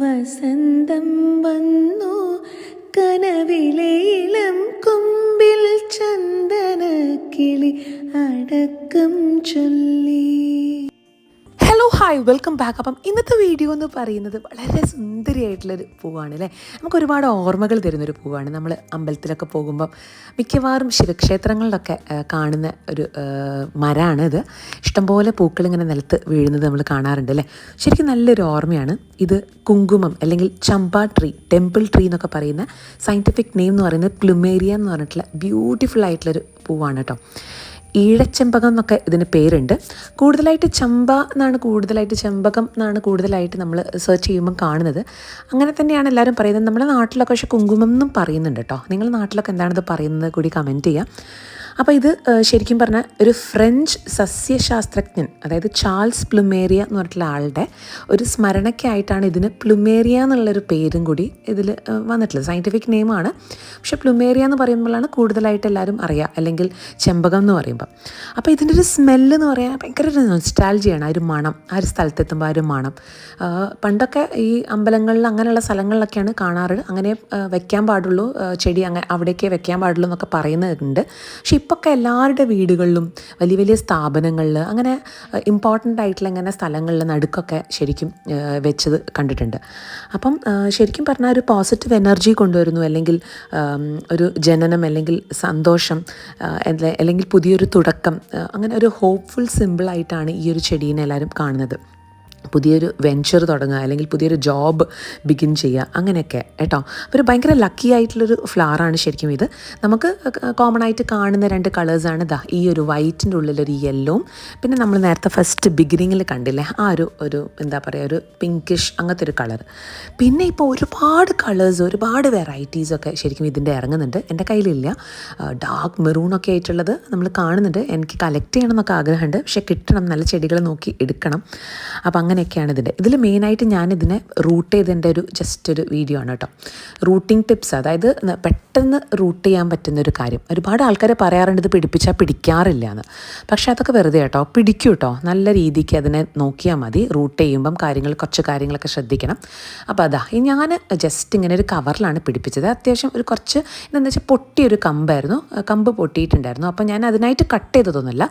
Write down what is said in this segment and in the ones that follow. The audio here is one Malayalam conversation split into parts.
वसन्तम् വെൽക്കം ബാക്ക് അപ്പം ഇന്നത്തെ വീഡിയോ എന്ന് പറയുന്നത് വളരെ സുന്ദരിയായിട്ടുള്ളൊരു പൂവാണ് അല്ലേ? നമുക്ക് ഒരുപാട് ഓർമ്മകൾ തരുന്നൊരു പൂവാണ്. നമ്മൾ അമ്പലത്തിലൊക്കെ പോകുമ്പം മിക്കവാറും ശിവക്ഷേത്രങ്ങളിലൊക്കെ കാണുന്ന ഒരു മരമാണ് ഇത്. ഇഷ്ടംപോലെ പൂക്കൾ ഇങ്ങനെ നിലത്ത് വീഴുന്നത് നമ്മൾ കാണാറുണ്ട് അല്ലേ? ശരിക്കും നല്ലൊരു ഓർമ്മയാണ്. ഇത് കുങ്കുമം അല്ലെങ്കിൽ ചമ്പ ട്രീ ടെമ്പിൾ ട്രീ എന്നൊക്കെ പറയുന്ന സയന്റിഫിക് നെയിം എന്ന് പറയുന്നത് പ്ലുമേരിയ എന്ന് പറഞ്ഞിട്ടുള്ള ബ്യൂട്ടിഫുൾ ആയിട്ടുള്ളൊരു പൂവാണ് കേട്ടോ. ഈഴച്ചെമ്പകം എന്നൊക്കെ ഇതിന് പേരുണ്ട്. കൂടുതലായിട്ട് ചമ്പ എന്നാണ് കൂടുതലായിട്ട് ചെമ്പകം എന്നാണ് കൂടുതലായിട്ട് നമ്മൾ സെർച്ച് ചെയ്യുമ്പം കാണുന്നത്. അങ്ങനെ തന്നെയാണ് എല്ലാവരും പറയുന്നത്. നമ്മുടെ നാട്ടിലൊക്കെ പക്ഷേ കുങ്കുമം എന്നും പറയുന്നുണ്ട് കേട്ടോ. നിങ്ങളുടെ നാട്ടിലൊക്കെ എന്താണിത് പറയുന്നത്? കൂടി കമന്റ് ചെയ്യുക അപ്പോൾ ഇത് ശരിക്കും പറഞ്ഞാൽ ഒരു ഫ്രഞ്ച് സസ്യശാസ്ത്രജ്ഞൻ അതായത് ചാൾസ് പ്ലുമേറിയ എന്ന് പറഞ്ഞിട്ടുള്ള ആളുടെ ഒരു സ്മരണയ്ക്കായിട്ടാണ് ഇതിന് പ്ലുമേരിയ എന്നുള്ളൊരു പേരും കൂടി ഇതിൽ വന്നിട്ടുള്ളത്. സയന്റിഫിക് നെയിമാണ് പക്ഷെ പ്ലുമേറിയ എന്ന് പറയുമ്പോഴാണ് കൂടുതലായിട്ട് എല്ലാവരും അറിയുക അല്ലെങ്കിൽ ചെമ്പകം എന്ന് പറയുമ്പോൾ അപ്പോൾ ഇതിന്റെ ഒരു സ്മെല്ല് എന്ന് പറയാൻ ഭയങ്കര ഒരു നൊസ്റ്റാൾജിയാണ് ആ ഒരു മണം ആ ഒരു സ്ഥലത്തെത്തുമ്പോൾ ആ ഒരു മണം. പണ്ടൊക്കെ ഈ അമ്പലങ്ങളിൽ അങ്ങനെയുള്ള സ്ഥലങ്ങളിലൊക്കെയാണ് കാണാറ്. അങ്ങനെ വെക്കാൻ പാടുള്ളൂ ചെടി അങ്ങനെ അവിടേക്കേ വെക്കാൻ പാടുള്ളൂ എന്നൊക്കെ പറയുന്നുണ്ട് പക്ഷെ ഇപ്പൊക്കെ എല്ലാവരുടെ വീടുകളിലും വലിയ വലിയ സ്ഥാപനങ്ങളിൽ അങ്ങനെ ഇമ്പോർട്ടന്റ് ആയിട്ടുള്ള ഇങ്ങനെ സ്ഥലങ്ങളിൽ നടുക്കൊക്കെ ശരിക്കും വെച്ചത് കണ്ടിട്ടുണ്ട്. അപ്പം ശരിക്കും പറഞ്ഞാൽ ഒരു പോസിറ്റീവ് എനർജി കൊണ്ടുവരുന്നു. അല്ലെങ്കിൽ ഒരു ജനനം അല്ലെങ്കിൽ സന്തോഷം അല്ലെങ്കിൽ പുതിയൊരു തുടക്കം അങ്ങനെ ഒരു ഹോപ്പ്ഫുൾ സിമ്പിളായിട്ടാണ് ഈ ഒരു ചെടീനെ എല്ലാവരും കാണുന്നത്. പുതിയൊരു വെഞ്ചർ തുടങ്ങുക അല്ലെങ്കിൽ പുതിയൊരു ജോബ് ബിഗിൻ ചെയ്യുക അങ്ങനെയൊക്കെ കേട്ടോ. ഒരു ഭയങ്കര ലക്കി ആയിട്ടുള്ളൊരു ഫ്ലവറാണ് ശരിക്കും ഇത്. നമുക്ക് കോമൺ ആയിട്ട് കാണുന്ന രണ്ട് കളേഴ്സാണ് ദാ ഈ ഒരു വൈറ്റിന്റെ ഉള്ളിലൊരു യെല്ലോ പിന്നെ നമ്മൾ നേരത്തെ ഫസ്റ്റ് ബിഗിനിങ്ങിൽ കണ്ടില്ലേ ആ ഒരു ഒരു എന്താ പറയുക ഒരു പിങ്കിഷ് അങ്ങനത്തെ ഒരു കളർ പിന്നെ ഇപ്പോൾ ഒരുപാട് കളേഴ്സ് ഒരുപാട് വെറൈറ്റീസ് ഒക്കെ ശരിക്കും ഇതിന്റെ ഇറങ്ങുന്നുണ്ട്. എന്റെ കയ്യിലില്ല. ഡാർക്ക് മെറൂണൊക്കെ ആയിട്ടുള്ളത് നമ്മൾ കാണുന്നുണ്ട്. എനിക്ക് കളക്ട് ചെയ്യണം എന്നൊക്കെ ആഗ്രഹമുണ്ട്. പക്ഷേ കിട്ടണം നല്ല ചെടികൾ നോക്കി എടുക്കണം. അപ്പോൾ അങ്ങനെയൊക്കെയാണ് ഇതിന്റെ. ഇതിൽ മെയിനായിട്ട് ഞാനിതിനെ റൂട്ട് ചെയ്തതിന്റെ ഒരു ജസ്റ്റ് ഒരു വീഡിയോ ആണ് കേട്ടോ. റൂട്ടിംഗ് ടിപ്സ് അതായത് പെട്ടെന്ന് റൂട്ട് ചെയ്യാൻ പറ്റുന്ന ഒരു കാര്യം. ഒരുപാട് ആൾക്കാരെ പറയാറുണ്ട് ഇത് പിടിപ്പിച്ചാൽ പിടിക്കാറില്ല എന്ന് പക്ഷേ അതൊക്കെ വെറുതെ കേട്ടോ. പിടിക്കും കേട്ടോ നല്ല രീതിക്ക് അതിനെ നോക്കിയാൽ മതി. റൂട്ട് ചെയ്യുമ്പം കാര്യങ്ങൾ കുറച്ച് കാര്യങ്ങളൊക്കെ ശ്രദ്ധിക്കണം. അപ്പോൾ അതാ. ഞാൻ ജസ്റ്റ് ഇങ്ങനെ ഒരു കവറിലാണ് പിടിപ്പിച്ചത്. അത്യാവശ്യം ഒരു കുറച്ച് എന്താണെന്ന് വെച്ചാൽ പൊട്ടിയൊരു കമ്പായിരുന്നു. കമ്പ് പൊട്ടിയിട്ടുണ്ടായിരുന്നു. അപ്പോൾ ഞാൻ അതിനായിട്ട് കട്ട് ചെയ്തതൊന്നുമല്ല.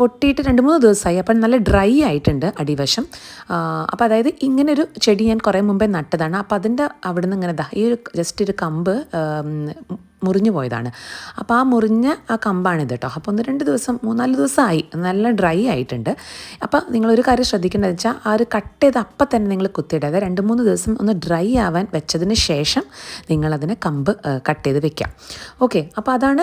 പൊട്ടിയിട്ട് രണ്ട് മൂന്ന് ദിവസമായി. അപ്പം നല്ല ഡ്രൈ ആയിട്ടുണ്ട് അടിവശം. അപ്പോൾ അതായത് ഇങ്ങനൊരു ചെടി ഞാൻ കുറേ മുമ്പേ നട്ടതാണ്. അപ്പോൾ അതിന്റെ അവിടെ നിന്ന് ഇങ്ങനെ ദാ ഈ ഒരു ജസ്റ്റ് ഒരു കമ്പ് മുറിഞ്ഞു പോയതാണ്. അപ്പോൾ ആ മുറിഞ്ഞ ആ കമ്പാണിത് കേട്ടോ. അപ്പോൾ ഒന്ന് രണ്ട് ദിവസം മൂന്നാൽ ദിവസമായി. നല്ല ഡ്രൈ ആയിട്ടുണ്ട്. അപ്പോൾ നിങ്ങളൊരു കാര്യം ശ്രദ്ധിക്കേണ്ടതെന്ന് വെച്ചാൽ ആ ഒരു കട്ട് ചെയ്ത് അപ്പം തന്നെ നിങ്ങൾ കുത്തിയിടുക അതായത് രണ്ട് മൂന്ന് ദിവസം ഒന്ന് ഡ്രൈ ആവാൻ വെച്ചതിന് ശേഷം നിങ്ങളതിനെ കമ്പ് കട്ട് ചെയ്ത് വെക്കാം ഓക്കെ. അപ്പോൾ അതാണ്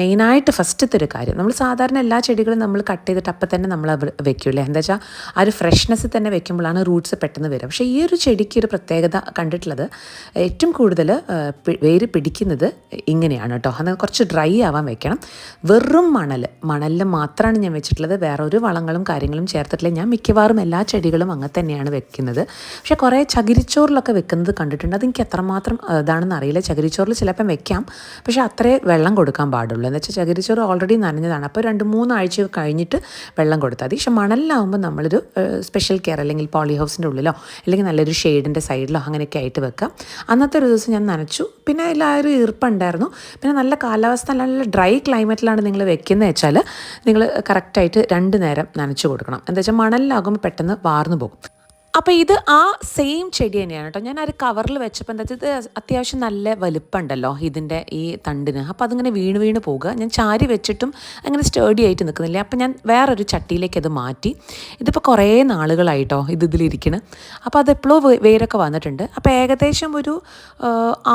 മെയിനായിട്ട് ഫസ്റ്റത്തെ ഒരു കാര്യം. നമ്മൾ സാധാരണ എല്ലാ ചെടികളും നമ്മൾ കട്ട് ചെയ്തിട്ട് അപ്പം തന്നെ നമ്മൾ വെക്കൂലേ എന്താ വെച്ചാൽ ആ ഒരു ഫ്രഷ്നെസ് തന്നെ വെക്കുമ്പോഴാണ് റൂട്ട്സ് പെട്ടെന്ന് വരിക പക്ഷേ ഈ ഒരു ചെടിക്ക് ഒരു പ്രത്യേകത കണ്ടിട്ടുള്ളത് ഏറ്റവും കൂടുതൽ വേര് പിടിക്കുന്നത് ഇങ്ങനെയാണ് കേട്ടോ അത് കുറച്ച് ഡ്രൈ ആവാൻ വെക്കണം. വെറും മണൽ മണലിൽ മാത്രമാണ് ഞാൻ വെച്ചിട്ടുള്ളത്. വേറെ ഒരു വളങ്ങളും കാര്യങ്ങളും ചേർത്തിട്ടില്ല. ഞാൻ മിക്കവാറും എല്ലാ ചെടികളും അങ്ങനെ തന്നെയാണ് വെക്കുന്നത്. പക്ഷേ കുറേ ചകിരിച്ചോറിലൊക്കെ വെക്കുന്നത് കണ്ടിട്ടുണ്ട്. അതെനിക്ക് എത്രമാത്രം ഇതാണെന്ന് അറിയില്ല. ചകിരിച്ചോറിൽ ചിലപ്പം വെക്കാം. പക്ഷേ അത്രേ വെള്ളം കൊടുക്കാൻ പാടുള്ളൂ. എന്ന് വെച്ചാൽ ചകിരിച്ചോറ് ഓൾറെഡി നനഞ്ഞതാണ്. അപ്പോൾ രണ്ട് മൂന്നാഴ്ച കഴിഞ്ഞിട്ട് വെള്ളം കൊടുത്താൽ മതി. പക്ഷെ മണലിലാവുമ്പോൾ നമ്മളൊരു സ്പെഷ്യൽ കെയർ അല്ലെങ്കിൽ പോളി ഹൗസിന്റെ ഉള്ളിലോ അല്ലെങ്കിൽ നല്ലൊരു ഷെയ്ഡിന്റെ സൈഡിലോ അങ്ങനെയൊക്കെ ആയിട്ട് വെക്കാം. അന്നത്തെ ഒരു ദിവസം ഞാൻ നനച്ചു. പിന്നെ എല്ലാവരും ഈർപ്പുണ്ടായിരുന്നു. പിന്നെ നല്ല കാലാവസ്ഥ നല്ല ഡ്രൈ ക്ലൈമറ്റിലാണ് നിങ്ങൾ വെക്കുന്നത് വെച്ചാൽ നിങ്ങൾ കറക്റ്റായിട്ട് രണ്ട് നേരം നനച്ചു കൊടുക്കണം. എന്താ വെച്ചാൽ മണലിലാകുമ്പോൾ പെട്ടെന്ന് വാർന്നു പോകും. അപ്പോൾ ഇത് ആ സെയിം ചെടി തന്നെയാണ് കേട്ടോ ഞാൻ ആ ഒരു കവറിൽ വെച്ചപ്പോൾ എന്താ ഇത് അത്യാവശ്യം നല്ല വലുപ്പമുണ്ടല്ലോ ഇതിന്റെ ഈ തണ്ടിന്. അപ്പോൾ അതിങ്ങനെ വീണ് വീണ് പോകുക ഞാൻ ചാരി വെച്ചിട്ടും അങ്ങനെ സ്റ്റേഡി ആയിട്ട് നിൽക്കുന്നില്ല. അപ്പോൾ ഞാൻ വേറൊരു ചട്ടിയിലേക്ക് അത് മാറ്റി. ഇതിപ്പോൾ കുറേ നാളുകളായിട്ടോ ഇത് ഇതിലിരിക്കണം. അപ്പോൾ അത് എപ്പോഴോ വേരൊക്കെ വന്നിട്ടുണ്ട്. അപ്പോൾ ഏകദേശം ഒരു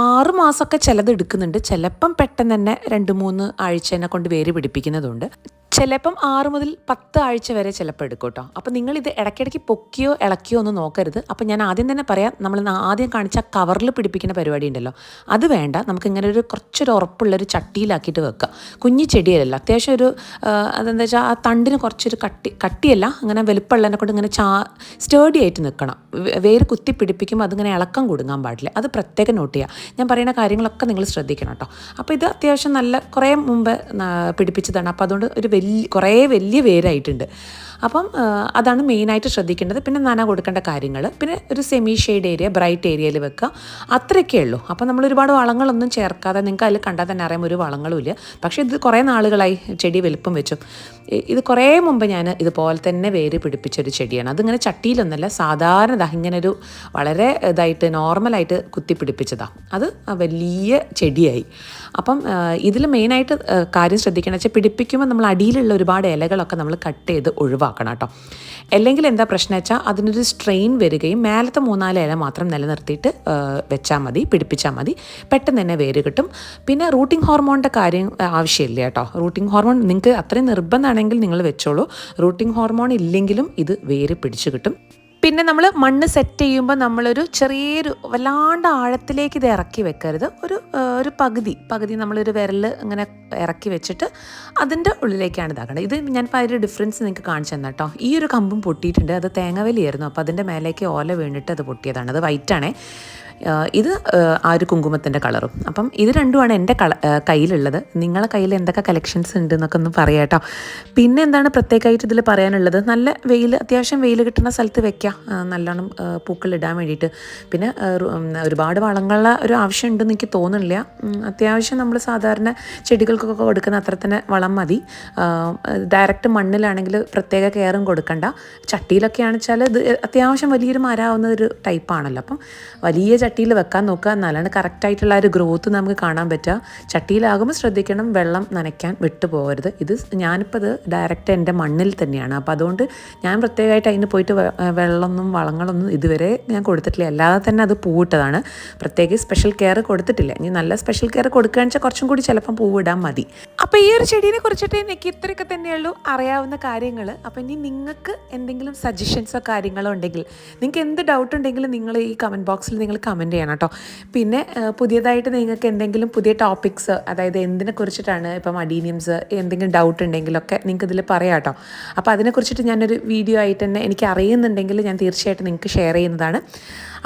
ആറ് മാസമൊക്കെ ചിലത് എടുക്കുന്നുണ്ട്. ചിലപ്പം പെട്ടെന്ന് തന്നെ രണ്ട് മൂന്ന് ആഴ്ചേനെ കൊണ്ട് വേര് പിടിപ്പിക്കുന്നതുണ്ട്. ചിലപ്പം ആറ് മുതൽ പത്ത് ആഴ്ച വരെ ചിലപ്പോൾ എടുക്കും കേട്ടോ. അപ്പോൾ നിങ്ങളിത് ഇടയ്ക്കിടയ്ക്ക് പൊക്കിയോ ഇളക്കിയോ ഒന്നും നോക്കരുത്. അപ്പോൾ ഞാൻ ആദ്യം തന്നെ പറയാം നമ്മൾ ആദ്യം കാണിച്ച കവറിൽ പിടിപ്പിക്കുന്ന പരിപാടി ഉണ്ടല്ലോ. അത് വേണ്ട നമുക്ക് ഇങ്ങനെ ഒരു കുറച്ചൊരു ഉറപ്പുള്ളൊരു ചട്ടിയിലാക്കിയിട്ട് വെക്കുക കുഞ്ഞി ചെടിയല്ല അത്യാവശ്യം ഒരു അതെന്താ വെച്ചാൽ ആ തണ്ടിന് കുറച്ചൊരു കട്ടി കട്ടിയല്ല അങ്ങനെ വലുപ്പമുള്ളതിനെ കൊണ്ട് ഇങ്ങനെ ചാ സ്റ്റേഡി ആയിട്ട് നിൽക്കണം വേര് കുത്തി പിടിപ്പിക്കുമ്പോൾ അതിങ്ങനെ ഇളക്കം കൊടുങ്ങാൻ പാടില്ല. അത് പ്രത്യേകം നോട്ട് ചെയ്യുക ഞാൻ പറയുന്ന കാര്യങ്ങളൊക്കെ നിങ്ങൾ ശ്രദ്ധിക്കണം കേട്ടോ. അപ്പോൾ ഇത് അത്യാവശ്യം നല്ല കുറേ മുമ്പ് പിടിപ്പിച്ചതാണ്. അപ്പോൾ അതുകൊണ്ട് ഒരു വലിയ കുറേ വലിയ വേരായിട്ടുണ്ട് അപ്പം അതാണ് മെയിനായിട്ട് ശ്രദ്ധിക്കേണ്ടത്. പിന്നെ നന കൊടുക്കേണ്ട കാര്യങ്ങൾ പിന്നെ ഒരു സെമി ഷെയ്ഡ് ഏരിയ ബ്രൈറ്റ് ഏരിയയിൽ വെക്കുക അത്രയൊക്കെ ഉള്ളൂ. അപ്പം നമ്മൾ ഒരുപാട് വളങ്ങളൊന്നും ചേർക്കാതെ നിങ്ങൾക്ക് അതിൽ കണ്ടാൽ തന്നെ അറിയാം ഒരു വളങ്ങളും ഇല്ല. പക്ഷേ ഇത് കുറേ നാളുകളായി ചെടി വലുപ്പം വെച്ചു. ഇത് കുറേ മുമ്പ് ഞാൻ ഇതുപോലെ തന്നെ വേര് പിടിപ്പിച്ചൊരു ചെടിയാണ്. അതിങ്ങനെ ചട്ടിയിലൊന്നല്ല സാധാരണ ഇങ്ങനെ ഒരു വളരെ ഇതായിട്ട് നോർമലായിട്ട് കുത്തി പിടിപ്പിച്ചതാണ് അത് വലിയ ചെടിയായി. അപ്പം ഇതിൽ മെയിനായിട്ട് കാര്യം ശ്രദ്ധിക്കണം. വെച്ചാൽ പിടിപ്പിക്കുമ്പോൾ നമ്മൾ അടിയിലുള്ള ഒരുപാട് ഇലകളൊക്കെ നമ്മൾ കട്ട് ചെയ്ത് ഒഴിവാക്കണം കേട്ടോ. അല്ലെങ്കിൽ എന്താ പ്രശ്നം വെച്ചാൽ അതിനൊരു സ്ട്രെയിൻ വരികയും മേലത്തെ മൂന്നാൽ ഇല മാത്രം നിലനിർത്തിയിട്ട് വെച്ചാൽ മതി പിടിപ്പിച്ചാൽ മതി. പെട്ടെന്ന് തന്നെ വേര് കിട്ടും. പിന്നെ റൂട്ടിംഗ് ഹോർമോണിന്റെ കാര്യം ആവശ്യമില്ല കേട്ടോ. റൂട്ടിംഗ് ഹോർമോൺ നിങ്ങൾക്ക് അത്രയും നിർബന്ധമാണെങ്കിൽ നിങ്ങൾ വെച്ചോളൂ. റൂട്ടിംഗ് ഹോർമോൺ ഇല്ലെങ്കിലും ഇത് വേര് പിടിച്ചു കിട്ടും. പിന്നെ നമ്മൾ മണ്ണ് സെറ്റ് ചെയ്യുമ്പോൾ നമ്മളൊരു ചെറിയൊരു വല്ലാണ്ട് ആഴത്തിലേക്ക് ഇത് ഇറക്കി വെക്കരുത്. ഒരു ഒരു പകുതി പകുതി നമ്മളൊരു വിരൽ ഇങ്ങനെ ഇറക്കി വെച്ചിട്ട് അതിന്റെ ഉള്ളിലേക്കാണ് ഇതാക്കേണ്ടത് ഇത് ഞാൻ അതിന്റെ ഡിഫറൻസ് നിങ്ങൾക്ക് കാണിച്ചു തന്നെ കേട്ടോ ഈ ഒരു കമ്പും പൊട്ടിയിട്ടുണ്ട്. അത് തേങ്ങവലിയായിരുന്നു അപ്പോൾ അതിന്റെ മേലേക്ക് ഓല വീണിട്ട് അത് പൊട്ടിയതാണ്. അത് വൈറ്റാണേ ഇത് ആ, ഒരു കുങ്കുമത്തിന്റെ കളറും. അപ്പം ഇത് രണ്ടുമാണ് എന്റെ കള കയ്യിലുള്ളത്. നിങ്ങളെ കയ്യിൽ എന്തൊക്കെ കളക്ഷൻസ് ഉണ്ട് എന്നൊക്കെ ഒന്ന് പറയാം പിന്നെ എന്താണ് പ്രത്യേകമായിട്ട് ഇതിൽ പറയാനുള്ളത്? നല്ല വെയിൽ അത്യാവശ്യം വെയിൽ കിട്ടുന്ന സ്ഥലത്ത് വെക്കാം. നല്ലോണം പൂക്കൾ ഇടാൻ വേണ്ടിയിട്ട്. പിന്നെ ഒരുപാട് വളങ്ങളുടെ ഒരു ആവശ്യം ഉണ്ടെന്ന് എനിക്ക് തോന്നുന്നില്ല. അത്യാവശ്യം നമ്മൾ സാധാരണ ചെടികൾക്കൊക്കെ കൊടുക്കുന്ന അത്ര തന്നെ വളം മതി. ഡയറക്റ്റ് മണ്ണിലാണെങ്കിൽ പ്രത്യേക കെയറും കൊടുക്കണ്ട. ചട്ടിയിലൊക്കെ വെച്ചാൽ ഇത് അത്യാവശ്യം വലിയൊരു മരാവുന്ന ഒരു ടൈപ്പാണല്ലോ അപ്പം വലിയ ചട്ടിയിൽ വെക്കാൻ നോക്കുക എന്നാലാണ് കറക്റ്റായിട്ടുള്ള ഒരു ഗ്രോത്ത് നമുക്ക് കാണാൻ പറ്റുക. ചട്ടിയിലാകുമ്പോൾ ശ്രദ്ധിക്കണം വെള്ളം നനയ്ക്കാൻ വിട്ടുപോകരുത്. ഇത് ഞാനിപ്പോൾ ഇത് ഡയറക്റ്റ് എന്റെ മണ്ണിൽ തന്നെയാണ്. അപ്പോൾ അതുകൊണ്ട് ഞാൻ പ്രത്യേകമായിട്ട് അതിന് പോയിട്ട് വെള്ളമൊന്നും വളങ്ങളൊന്നും ഇതുവരെ ഞാൻ കൊടുത്തിട്ടില്ല. അല്ലാതെ തന്നെ അത് പൂവിട്ടതാണ്. പ്രത്യേകിച്ച് സ്പെഷ്യൽ കെയർ കൊടുത്തിട്ടില്ല. ഇനി നല്ല സ്പെഷ്യൽ കെയർ കൊടുക്കുകയാണെന്ന് വെച്ചാൽ കുറച്ചും കൂടി ചിലപ്പം പൂവിടാൻ മതി. അപ്പോൾ ഈ ഒരു ചെടീനെ കുറിച്ചിട്ട് എനിക്ക് ഇത്രയൊക്കെ തന്നെയുള്ളൂ അറിയാവുന്ന കാര്യങ്ങൾ. അപ്പോൾ ഇനി നിങ്ങൾക്ക് എന്തെങ്കിലും സജഷൻസോ കാര്യങ്ങളോ ഉണ്ടെങ്കിൽ നിങ്ങൾക്ക് എന്ത് ഡൗട്ട് ഉണ്ടെങ്കിലും നിങ്ങൾ ഈ കമന്റ് ബോക്സിൽ നിങ്ങൾ കമന്റ് ചെയ്യണം കേട്ടോ പിന്നെ പുതിയതായിട്ട് നിങ്ങൾക്ക് എന്തെങ്കിലും പുതിയ ടോപ്പിക്സ് അതായത് എന്തിനെ കുറിച്ചിട്ടാണ് ഇപ്പം അഡീനിയംസ് എന്തെങ്കിലും ഡൗട്ട് ഉണ്ടെങ്കിലൊക്കെ നിങ്ങൾക്ക് ഇതിൽ പറയാം കേട്ടോ അപ്പോൾ അതിനെക്കുറിച്ചിട്ട് ഞാനൊരു വീഡിയോ ആയിട്ട് തന്നെ എനിക്ക് അറിയുന്നുണ്ടെങ്കിൽ ഞാൻ തീർച്ചയായിട്ടും നിങ്ങൾക്ക് ഷെയർ ചെയ്യുന്നതാണ്.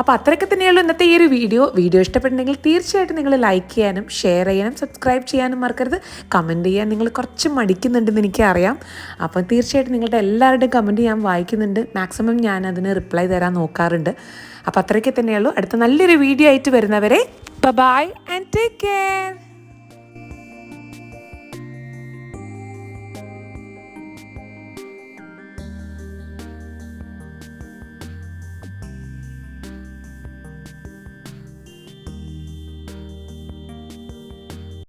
അപ്പോൾ അത്രയൊക്കെ തന്നെയുള്ളൂ ഇന്നത്തെ ഈ ഒരു വീഡിയോ വീഡിയോ ഇഷ്ടപ്പെട്ടുണ്ടെങ്കിൽ തീർച്ചയായിട്ടും നിങ്ങൾ ലൈക്ക് ചെയ്യാനും ഷെയർ ചെയ്യാനും സബ്സ്ക്രൈബ് ചെയ്യാനും മറക്കരുത്. കമന്റ് ചെയ്യാൻ നിങ്ങൾ കുറച്ച് മടിക്കുന്നുണ്ടെന്ന് എനിക്കറിയാം. അപ്പം തീർച്ചയായിട്ടും നിങ്ങളുടെ എല്ലാവരുടെയും കമന്റ് ഞാൻ വായിക്കുന്നുണ്ട്. മാക്സിമം ഞാൻ അതിന് റിപ്ലൈ തരാൻ നോക്കാറുണ്ട്. അപ്പോൾ അത്രയ്ക്ക് തന്നെയുള്ളൂ. അടുത്ത നല്ലൊരു വീഡിയോ ആയിട്ട് വരുന്നവരെ ബൈ ആൻഡ് ടേക്ക് കെയർ